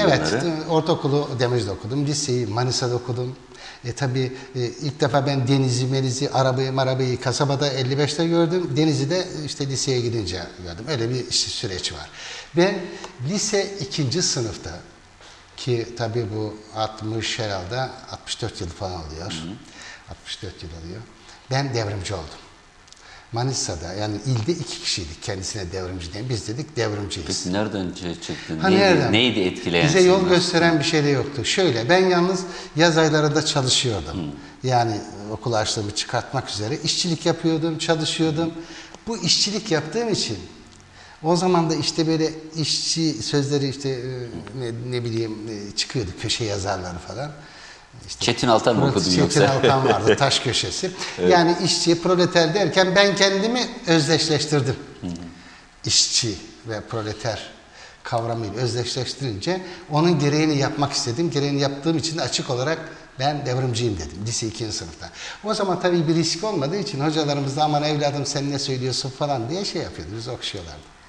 Evet, yılları. e, ortaokulu Demirci'de okudum, liseyi Manisa'da okudum. E tabii e, ilk defa ben denizi, menizi, arabayı, marabayı kasabada 55'te gördüm. Denizi de işte liseye gidince gördüm. Öyle bir süreç var. Ben lise ikinci sınıfta ki tabii bu 60 herhalde 64 yıl falan oluyor. 64 yıl oluyor. Ben devrimci oldum. Manisa'da yani ilde iki kişiydik kendisine devrimci diyen. Biz dedik devrimciyiz. Peki nereden şey çıktı? Ha, neydi, nereden? neydi etkileyen Bize yol gösteren bir şey de yoktu. Şöyle ben yalnız yaz aylarında çalışıyordum. Yani okul harçlığımı çıkartmak üzere işçilik yapıyordum, çalışıyordum. Bu işçilik yaptığım için o zaman da işte böyle işçi sözleri işte e, ne, ne bileyim e, çıkıyordu köşe yazarları falan. İşte Çetin Altan mı okudun Çetin yoksa? Altan vardı taş köşesi. Yani işçi, proleter derken ben kendimi özdeşleştirdim. İşçi ve proleter kavramıyla özdeşleştirince onun gereğini yapmak istedim. Gereğini yaptığım için de açık olarak ben devrimciyim dedim lise 2. sınıfta. O zaman tabii bir risk olmadığı için hocalarımız da aman evladım sen ne söylüyorsun falan diye şey yapıyordu. Biz okşuyorlardı.